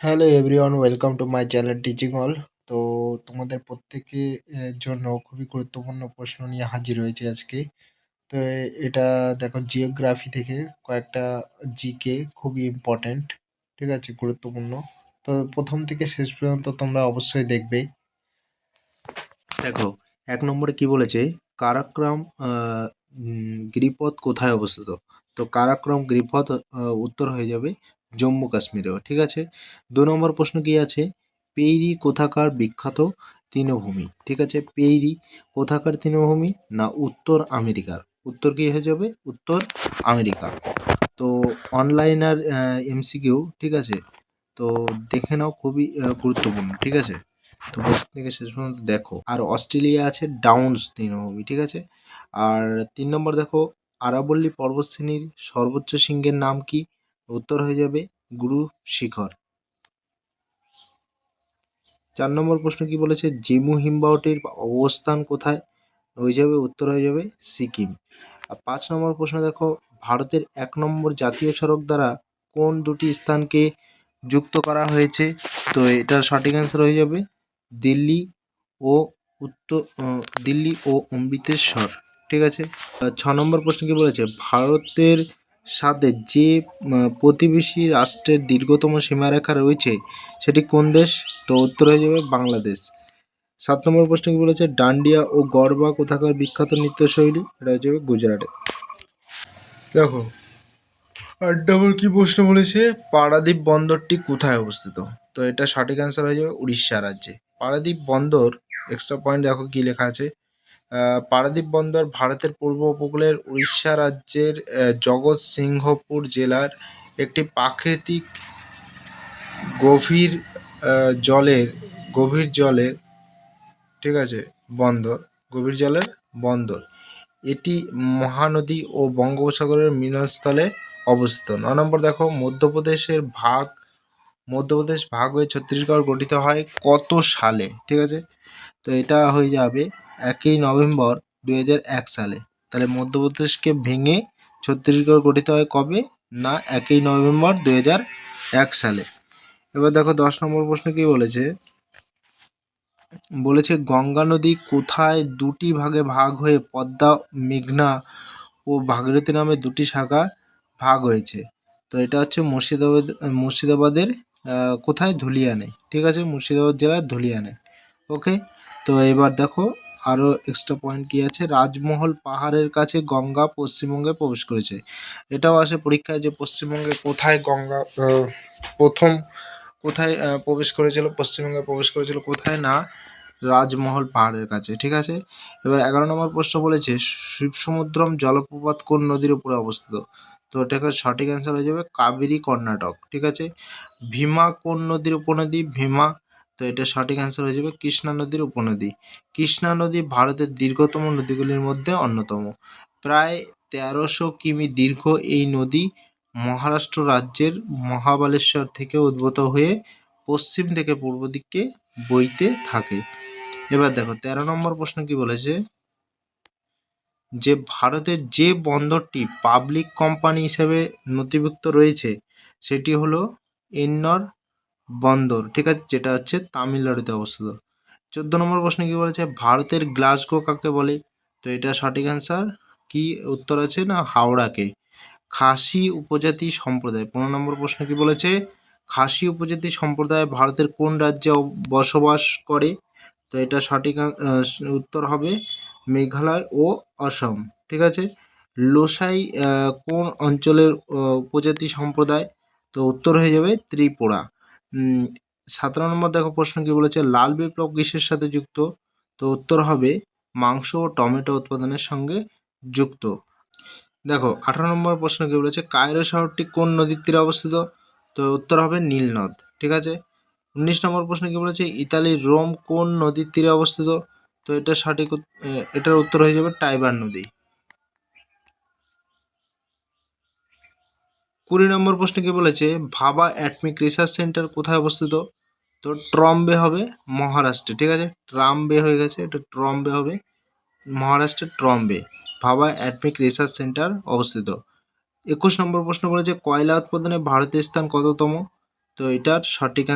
Hello everyone welcome to my channel teaching all তো তোমাদের প্রত্যেকের জন্য খুবই গুরুত্বপূর্ণ প্রশ্ন নিয়ে হাজির হয়েছে আজকে। তো এটা দেখো জিওগ্রাফি থেকে কয়েকটা জিকে খুবই ইম্পর্ট্যান্ট ঠিক আছে? গুরুত্বপূর্ণ। তো প্রথম থেকে শেষ পর্যন্ত তোমরা অবশ্যই দেখবে। দেখো, এক নম্বরে কি বলেছে? কারাক্রম গিরিপথ কোথায় অবস্থিত? তো কারাক্রম গিরিপথ উত্তর হয়ে যাবে জম্মু কাশ্মীরেও, ঠিক আছে? দু নম্বর প্রশ্ন কি আছে? পেইরি কোথাকার বিখ্যাত তৃণভূমি, ঠিক আছে? পেইরি কোথাকার তৃণভূমি না উত্তর আমেরিকার? উত্তর কি হয়ে যাবে? উত্তর আমেরিকা। তো অনলাইন আর এমসিকিউ, ঠিক আছে? তো দেখে নাও, খুবই গুরুত্বপূর্ণ, ঠিক আছে? তো প্রথম থেকে শেষ পর্যন্ত দেখো। আর অস্ট্রেলিয়া আছে ডাউনস তৃণভূমি, ঠিক আছে? আর তিন নম্বর দেখো, আরাবল্লী পর্বতশ্রেণীর সর্বোচ্চ শৃঙ্গের নাম কি? উত্তর হয়ে যাবে গুরু শিখর। চার নম্বর প্রশ্ন কি বলেছে? জেমু হিমবাহটির অবস্থান কোথায়? হয়ে যাবে, উত্তর হয়ে যাবে সিকিম। আর পাঁচ নম্বর প্রশ্ন দেখো, ভারতের এক নম্বর জাতীয় সড়ক দ্বারা কোন দুটি স্থানকে যুক্ত করা হয়েছে? তো এটার সঠিক অ্যান্সার হয়ে যাবে দিল্লি ও উত্তর দিল্লি ও অমৃতেশ্বর। ঠিক আছে? ছ নম্বর প্রশ্ন কি বলেছে? ভারতের সাথে যে প্রতিবেশী রাষ্ট্রের দীর্ঘতম সীমারেখা রয়েছে, সেটি কোন দেশ? তো উত্তর হয়ে যাবে বাংলাদেশ। সাত নম্বর প্রশ্ন কি বলেছে, ডান্ডিয়া ও গরবা কোথাকার বিখ্যাত নৃত্যশৈলী? এটা হয়ে যাবে গুজরাটে। দেখো আট নম্বর কি প্রশ্ন বলেছে? পারাদ্বীপ বন্দরটি কোথায় অবস্থিত? তো এটা সঠিক অ্যান্সার হয়ে যাবে উড়িষ্যা রাজ্যে। পারাদ্বীপ বন্দর এক্সট্রা পয়েন্ট দেখো কি লেখা আছে? পারাদ্বীপ বন্দর ভারতের পূর্ব উপকূলের উড়িষ্যা রাজ্যের জগৎসিংহপুর জেলার একটি প্রাকৃতিক গভীর জলের গভীর জলের, ঠিক আছে, বন্দর, গভীর জলের বন্দর। এটি মহানদী ও বঙ্গোপসাগরের মিলনস্থলে অবস্থিত। ন নম্বর দেখো, মধ্যপ্রদেশের ভাগ, মধ্যপ্রদেশ ভাগ হয়ে ছত্তিশগড় গঠিত হয় কত সালে? ঠিক আছে? তো এটা হয়ে যাবে একই নভেম্বর এক সালে। তাহলে মধ্যপ্রদেশকে ভেঙে ছত্তিশগড় গঠিত হয় কবে? না, একই নভেম্বর এক সালে। এবার দেখো দশ নম্বর প্রশ্ন কি বলেছে? বলেছে, গঙ্গা নদী কোথায় দুটি ভাগে ভাগ হয়ে পদ্মা, মেঘনা ও ভাগীরথী নামে দুটি শাখা ভাগ হয়েছে? তো এটা হচ্ছে মুর্শিদাবাদ, মুর্শিদাবাদের কোথায়? ধুলিয়ানে। ঠিক আছে, মুর্শিদাবাদ জেলার ধুলিয়ানে। ওকে? তো এবার দেখো আরও এক্সট্রা পয়েন্ট কী আছে? রাজমহল পাহাড়ের কাছে গঙ্গা পশ্চিমবঙ্গে প্রবেশ করেছে। এটাও আসে পরীক্ষায় যে পশ্চিমবঙ্গে কোথায় গঙ্গা প্রথম কোথায় প্রবেশ করেছিল, পশ্চিমবঙ্গে প্রবেশ করেছিল, কোথায় না? রাজমহল পাহাড়ের কাছে, ঠিক আছে? এবার এগারো নম্বর প্রশ্ন বলেছে, শিবসমুদ্রম জলপ্রপাত কোন নদীর উপরে অবস্থিত? তো এটাকে সঠিক অ্যান্সার হয়ে যাবে, কাবেরী কর্ণাটক, ঠিক আছে? ভীমা কোন নদীর উপনদী? ভীমা তো এটা সঠিক অ্যান্সার হয়ে যাবে কৃষ্ণা নদীর উপনদী। কৃষ্ণা নদী ভারতের দীর্ঘতম নদীগুলির মধ্যে অন্যতম। প্রায় তেরোশো কিমি দীর্ঘ এই নদী মহারাষ্ট্র রাজ্যের মহাবালেশ্বর থেকে উদ্ভূত হয়ে পশ্চিম থেকে পূর্ব দিকে বইতে থাকে। এবার দেখো, তেরো নম্বর প্রশ্ন কি বলেছে? যে ভারতের যে বন্দরটি পাবলিক কোম্পানি হিসেবে নথিভুক্ত রয়েছে, সেটি হলো এন্নর বন্দর, ঠিক আছে? যেটা হচ্ছে তামিলনাড়ুতে অবস্থিত। চোদ্দ নম্বর প্রশ্ন কি বলেছে? ভারতের গ্লাসগো কাকে বলে? তো এটা সঠিক অ্যান্সার কি? উত্তর আছে না, হাওড়াকে। খাসি উপজাতি সম্প্রদায়, পনেরো নম্বর প্রশ্ন কি বলেছে? খাসি উপজাতি সম্প্রদায় ভারতের কোন রাজ্যে বসবাস করে? তো এটা সঠিক উত্তর হবে মেঘালয় ও অসম, ঠিক আছে? লোসাই কোন অঞ্চলের উপজাতি সম্প্রদায়? তো উত্তর হয়ে যাবে ত্রিপুরা। সতেরো নম্বর দেখো প্রশ্ন কি বলেছে, লাল বিপ্লব কিসের সাথে যুক্ত? তো উত্তর হবে মাংস ও টমেটো উৎপাদনের সঙ্গে যুক্ত। দেখো, আঠারো নম্বর প্রশ্ন কি বলেছে, কায়রো শহরটি কোন নদীর তীরে অবস্থিত? তো উত্তর হবে নীল নদ, ঠিক আছে? উনিশ নম্বর প্রশ্ন কি বলেছে ইতালির রোম কোন নদীর তীরে অবস্থিত? তো এটা সঠিক এটার উত্তর হয়ে যাবে টাইবার নদী। কুড়ি নম্বর প্রশ্ন কি বলেছে, ভাবা অ্যাটমিক রিসার্চ সেন্টার কোথায় অবস্থিত? তো ট্রম্বে হবে মহারাষ্ট্রে, ঠিক আছে? ট্রাম্বে হয়ে গেছে, এটা ট্রম্বে হবে মহারাষ্ট্রের ট্রম্বে, ভাবা অ্যাটমিক রিসার্চ সেন্টার অবস্থিত। একুশ নম্বর প্রশ্ন বলেছে, কয়লা উৎপাদনে ভারতের স্থান কততম? তো এটার সঠিক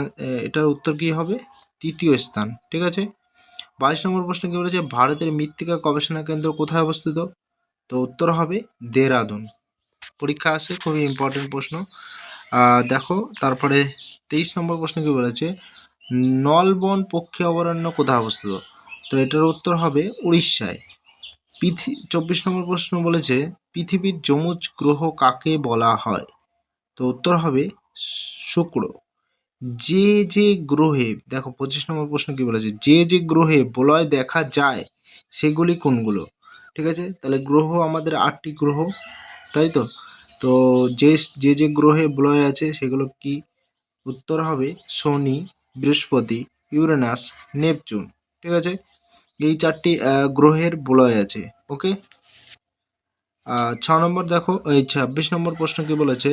এটার উত্তর কী হবে? তৃতীয় স্থান, ঠিক আছে? বাইশ নম্বর প্রশ্ন কী বলেছে, ভারতের মৃত্তিকা গবেষণা কেন্দ্র কোথায় অবস্থিত? তো উত্তর হবে দেরাদুন। পরীক্ষা আসে খুবই ইম্পর্টেন্ট প্রশ্ন। দেখো, তারপরে তেইশ নম্বর প্রশ্ন কী বলেছে? নলবন পক্ষী অভয়ারণ্য কোথায় অবস্থিত? তো এটার উত্তর হবে উড়িষ্যায়। পৃথি, চব্বিশ নম্বর প্রশ্ন বলেছে, পৃথিবীর যমুজ গ্রহ কাকে বলা হয়? তো উত্তর হবে শুক্র। যে যে গ্রহে, দেখো পঁচিশ নম্বর প্রশ্ন কি বলেছে? যে যে গ্রহে বলয় দেখা যায়, সেগুলি কোনগুলো? ঠিক আছে? তাহলে গ্রহ আমাদের আটটি গ্রহ, তাই তো? তো যে যে যে গ্রহে বলয় আছে, সেগুলো কি? উত্তর হবে শনি, বৃহস্পতি, ইউরেনাস, নেপচুন। ঠিক আছে? এই চারটি গ্রহের বলয় আছে। ওকে? ছ নম্বর দেখো, এই ছাব্বিশ নম্বর প্রশ্ন কি বলেছে?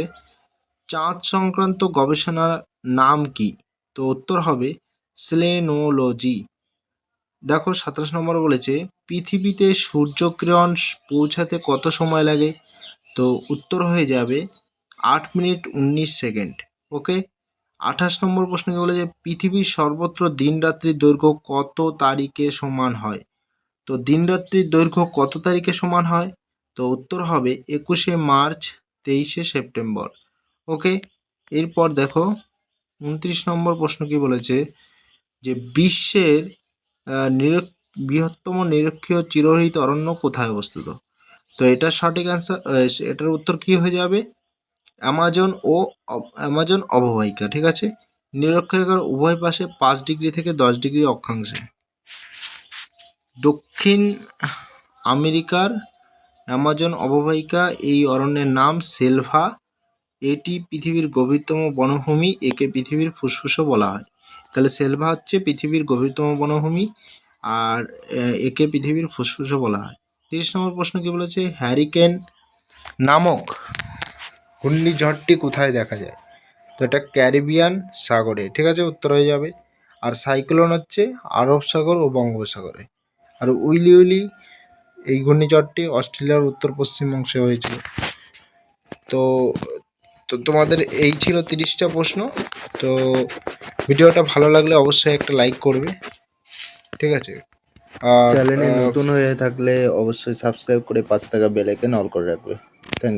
চাঁদ সংক্রান্ত গবেষণার নাম কি? তো উত্তর হবে স্লেনোলজি। দেখো, সাতাশ নম্বর বলেছে, পৃথিবীতে সূর্যকিরণ পৌঁছাতে কত সময় লাগে? তো উত্তর হয়ে যাবে আট মিনিট উনিশ সেকেন্ড, ওকে? আঠাশ নম্বর প্রশ্ন কি বলেছে পৃথিবীর সর্বত্র দিনরাত্রির দৈর্ঘ্য কত তারিখে সমান হয়? তো দিনরাত্রির দৈর্ঘ্য কত তারিখে সমান হয়? তো উত্তর হবে একুশে মার্চ, তেইশে সেপ্টেম্বর, ওকে? এরপর দেখো উনত্রিশ নম্বর প্রশ্ন কি বলেছে যে বিশ্বের নিরক বৃহত্তম নিরক্ষীয় চিরহরিত অরণ্য কোথায় অবস্থিত? তো এটার সঠিক অ্যান্সার এটার উত্তর কি হয়ে যাবে? অ্যামাজন ও অ্যামাজন অববাহিকা, ঠিক আছে? নিরক্ষরেখার উভয় পাশে পাঁচ ডিগ্রি থেকে দশ ডিগ্রি অক্ষাংশে। দক্ষিণ আমেরিকার অ্যামাজন অববাহিকা, এই অরণ্যের নাম সেলভা। এটি পৃথিবীর গভীরতম বনভূমি, একে পৃথিবীর ফুসফুসও বলা হয়। তাহলে সেলভা হচ্ছে পৃথিবীর গভীরতম বনভূমি, আর একে পৃথিবীর ফুসফুসও বলা হয়। তিরিশ নম্বর প্রশ্ন কি বলেছে? হ্যারিকেন নামক ঘূর্ণিঝড়টি কোথায় দেখা যায়? তো এটা ক্যারিবিয়ান সাগরে, ঠিক আছে? উত্তর হয়ে যাবে। আর সাইক্লোন হচ্ছে আরব সাগর ও বঙ্গোপসাগরে। আর উইলি উইলি এই ঘূর্ণিঝড়টি অস্ট্রেলিয়ার উত্তর পশ্চিম অংশে হয়েছিল। তো তো তোমাদের এই ছিল তিরিশটা প্রশ্ন। তো ভিডিওটা ভালো লাগলে অবশ্যই একটা লাইক করবে। ঠিক আছে? আর চ্যানেলে নতুন হয়ে থাকলে অবশ্যই সাবস্ক্রাইব করে পাশে থাকা বেল আইকন অল করে রাখবে। থ্যাংক